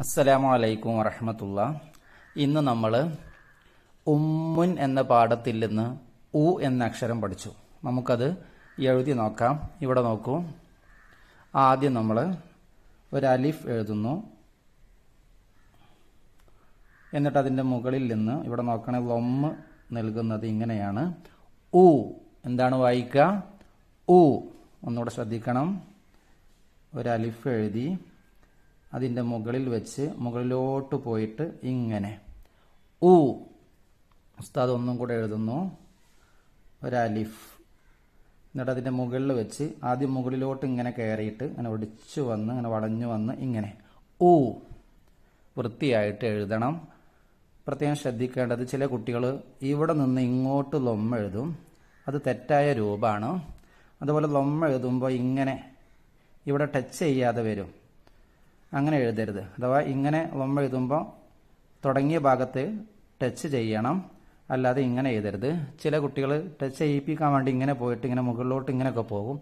അസ്സലാമു അലൈക്കും വറഹമത്തുള്ള. ഇന്ന് നമ്മൾ ഉമ്മുൻ എന്ന പാഠത്തിൽ നിന്ന് ഉ എന്ന അക്ഷരം പഠിച്ചു. നമുക്കത് എഴുതി നോക്കാം. ഇവിടെ നോക്കൂ. ആദ്യം നമ്മൾ ഒരു അലിഫ് എഴുതുന്നു. എന്നിട്ട് അതിന്റെ മുകളിൽ നിന്ന് ഇവിടെ നോക്കണേ ലൊമ്മ് നൽകുന്നത് ഇങ്ങനെയാണ്. ഉ. എന്താണ് വായിക്കുക ഉ. ഒന്നുകൂടെ ശ്രദ്ധിക്കണം. ഒരു അലിഫ് എഴുതി. അതിന്റെ മുകളിൽ വെച്ച് മുകളിലോട്ട് പോയിട്ട് ഇങ്ങനെ. ഉ ഉസ്താദ് ഒന്നും കൂടെ എഴുതുന്നു. ഒരലിഫ്. എന്നിട്ട് അതിന്റെ മുകളിൽ വെച്ച് ആദ്യം മുകളിലോട്ട് ഇങ്ങനെ കയറിയിട്ട് ഇങ്ങനെ ഒടിച്ചു വന്ന് ഇങ്ങനെ വളഞ്ഞു വന്ന് ഇങ്ങനെ. ഊ. വൃത്തിയായിട്ട് എഴുതണം. പ്രത്യേകം ശ്രദ്ധിക്കേണ്ടത് ചില കുട്ടികൾ ഇവിടെ നിന്ന് ഇങ്ങോട്ട് ലൊമ്മ എഴുതും. അത് തെറ്റായ രൂപമാണ്. അതുപോലെ ലൊമ്മ എഴുതുമ്പോൾ ഇങ്ങനെ ഇവിടെ ടച്ച് ചെയ്യാതെ വരും. അങ്ങനെ എഴുതരുത്. അഥവാ ഇങ്ങനെ ലൊമ്മ എഴുതുമ്പോൾ തുടങ്ങിയ ഭാഗത്ത് ടച്ച് ചെയ്യണം. അല്ലാതെ ഇങ്ങനെ എഴുതരുത്. ചില കുട്ടികൾ ടച്ച് ചെയ്യിപ്പിക്കാൻ വേണ്ടി ഇങ്ങനെ പോയിട്ട് ഇങ്ങനെ മുകളിലോട്ട് ഇങ്ങനെയൊക്കെ പോകും.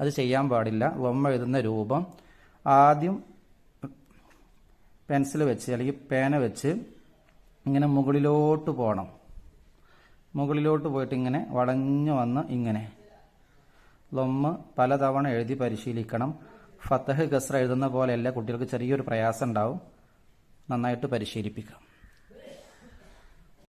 അത് ചെയ്യാൻ പാടില്ല. ലൊമ്മ എഴുതുന്ന രൂപം ആദ്യം പെൻസിൽ വെച്ച് അല്ലെങ്കിൽ പേന വെച്ച് ഇങ്ങനെ മുകളിലോട്ട് പോകണം മുകളിലോട്ട് പോയിട്ട് ഇങ്ങനെ വളഞ്ഞു വന്ന് ഇങ്ങനെ. ലൊമ്മ് പലതവണ എഴുതി പരിശീലിക്കണം. ഫത്തഹ് ഗസ്ര എഴുതുന്ന പോലെയല്ല കുട്ടികൾക്ക് ചെറിയൊരു പ്രയാസം ഉണ്ടാവും. നന്നായിട്ട് പരിശീലിപ്പിക്കാം.